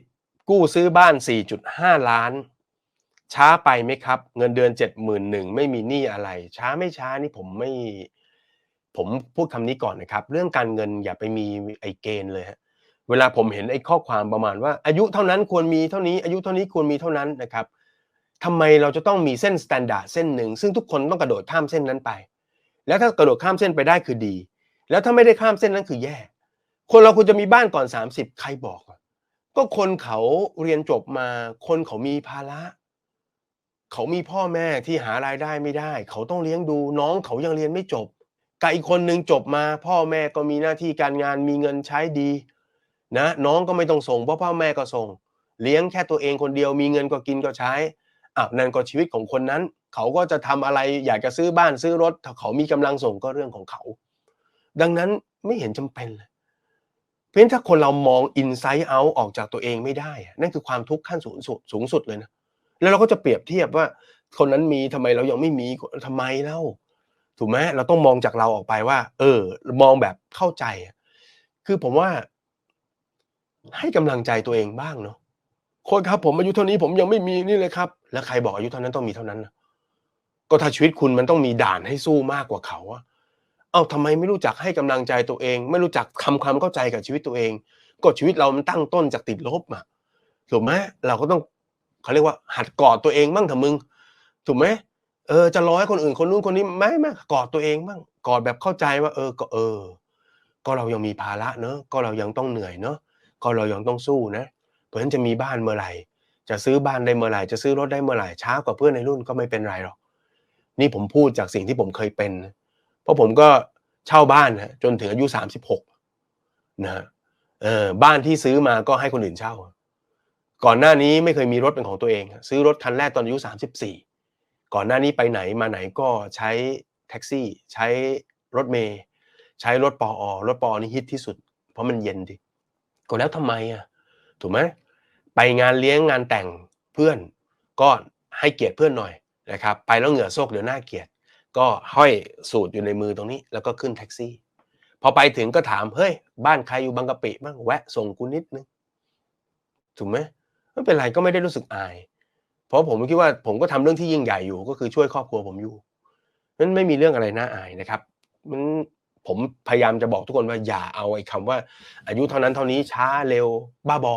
40 กู้ซื้อบ้าน 4.5 ล้าน ช้าไปไหมครับ เงินเดือน 71,000ไม่มีหนี้อะไร ช้าไม่ช้านี่ผมไม่ ผมพูดคำนี้ก่อนนะครับ เรื่องการเงินอย่าไปมีไอ้เกณฑ์เลยฮะเวลาผมเห็นไอ้ข้อความประมาณว่า อายุเท่านั้นควรมีเท่านี้ อายุเท่านี้ควรมีเท่านั้นนะครับทำไมเราจะต้องมีเส้นสแตนดาร์ดเส้นหนึ่งซึ่งทุกคนต้องกระโดดข้ามเส้นนั้นไป แล้วถ้ากระโดดข้ามเส้นไปได้คือดี แล้วถ้าไม่ได้ข้ามเส้นนั้นคือแย่ คนเราควรจะมีบ้านก่อน 30 ใครบอกอะ ก็คนเขาเรียนจบมา คนเขามีภาระ เขามีพ่อแม่ที่หารายได้ไม่ได้ เขาต้องเลี้ยงดู น้องเขายังเรียนไม่จบกับอีกคนหนึ่งจบมา พ่อแม่ก็มีหน้าที่การงานมีเงินใช้ดี นะ น้องก็ไม่ต้องส่งเพราะพ่อแม่ก็ส่ง เลี้ยงแค่ตัวเองคนเดียวมีเงินก็กินก็ใช้อะนั่นก็ชีวิตของคนนั้น เขาก็จะทำอะไรอยากจะซื้อบ้านซื้อรถ ถ้าเขามีกำลังส่งก็เรื่องของเขา ดังนั้นไม่เห็นจำเป็นเลย เพราะฉะนั้นถ้าคนเรามอง inside out ออกจากตัวเองไม่ได้ นั่นคือความทุกข์ขั้นสูงสุดสูงสุดเลยนะแล้วเราก็จะเปรียบเทียบว่า คนนั้นมีทำไมเรายังไม่มีทำไมเล่าถูกไหมเราต้องมองจากเราออกไปว่า เออ มองแบบเข้าใจ คือผมว่า ให้กำลังใจตัวเองบ้างเนาะคนครับ ผมอายุเท่านี้ผมยังไม่มีนี่เลยครับ แล้วใครบอกอายุเท่านั้นต้องมีเท่านั้นนะก็ถ้าชีวิตคุณมันต้องมีด่านให้สู้มากกว่าเขาอะ เอ้าทำไมไม่รู้จักให้กำลังใจตัวเอง ไม่รู้จักทำความเข้าใจกับชีวิตตัวเอง ก็ชีวิตเรามันตั้งต้นจากติดลบอะถูกไหมเราก็ต้องเขาเรียกว่า หัดกอดตัวเองบ้างเถอะมึงถูกไหมเออจะรอให้คนอื่นคนนู้นคนนี้ไม่ไม่กอดตัวเองบ้างกอดแบบเข้าใจว่า เออก็เออ ก็เรายังมีภาระเนอะก็เรายังต้องเหนื่อยเนอะก็เรายังต้องสู้นะ เพราะฉะนั้นจะมีบ้านเมื่อไหร่ จะซื้อบ้านได้เมื่อไหร่ จะซื้อรถได้เมื่อไหร่ช้ากว่าเพื่อนในรุ่นก็ไม่เป็นไรหรอกนี่ผมพูดจากสิ่งที่ผมเคยเป็นนะ เพราะผมก็เช่าบ้านนะจนถึงอายุสามสิบหกนะฮะเออบ้านที่ซื้อมาก็ให้คนอื่นเช่า ก่อนหน้านี้ไม่เคยมีรถเป็นของตัวเอง ซื้อรถคันแรกตอนอายุสามสิบสี่ก่อนหน้านี้ไปไหนมาไหนก็ใช้แท็กซี่ ใช้รถเมย์ใช้รถปออรถปอนี่ฮิตที่สุด เพราะมันเย็นดีก็แล้วทำไมอะถูกไหมไปงานเลี้ยงงานแต่งเพื่อนก็ให้เกียรติเพื่อนหน่อยนะครับ ไปแล้วเหงื่อโซกเดี๋ยวหน้าเกียรติ ก็ห้อยสูตรอยู่ในมือตรงนี้ แล้วก็ขึ้นแท็กซี่ พอไปถึงก็ถามเฮ้ย บ้านใครอยู่บางกะปิบ้างแวะส่งกูนิดนึงถูกไหมไม่เป็นไรก็ไม่ได้รู้สึกอาย เพราะผมคิดว่าผมก็ทำเรื่องที่ยิ่งใหญ่อยู่ ก็คือช่วยครอบครัวผมอยู่นั้นไม่มีเรื่องอะไรน่าอายนะครับมันผมพยายามจะบอกทุกคนว่าอย่าเอาไอ้คำว่า อายุเท่านั้นเท่านี้ช้าเร็ว บ้าบอ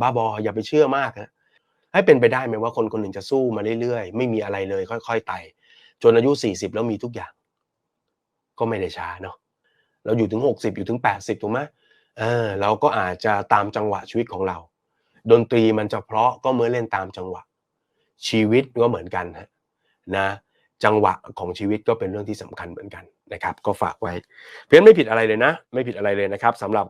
บ้าบอ อย่าไปเชื่อมากนะให้เป็นไปได้ไหมว่าคนคนหนึ่งจะสู้มาเรื่อยๆ ไม่มีอะไรเลย ค่อยๆไต่ จนอายุ 40 แล้วมีทุกอย่าง ก็ไม่ได้ช้าเนาะเราอยู่ถึง 60 อยู่ถึง 80 ถูกไหมเออเราก็อาจจะตามจังหวะชีวิตของเรา ดนตรีมันจะเพราะก็เมื่อเล่นตามจังหวะ ชีวิตก็เหมือนกันฮะนะจังหวะของชีวิตก็เป็นเรื่องที่สำคัญเหมือนกันนะครับ ก็ฝากไว้ เพียงไม่ผิดอะไรเลยนะ ไม่ผิดอะไรเลยนะครับสำหรับ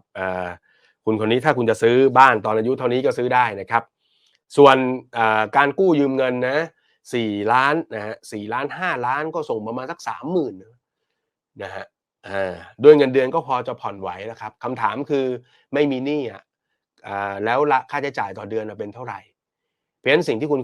คุณคนนี้ถ้าคุณจะซื้อบ้านตอนอายุเท่านี้ก็ซื้อได้นะครับ ส่วนการกู้ยืมเงินนะ สี่ล้านนะฮะสี่ล้านห้าล้านก็ส่งประมาณสักสามหมื่นนะฮะอ่าด้วยเงินเดือนก็พอจะผ่อนไหวแล้วครับคำถามคือไม่มีหนี้อะแล้วละค่าใช้จ่ายต่อเดือนเป็นเท่าไหร่ เพราะฉะนั้นสิ่งที่คุณ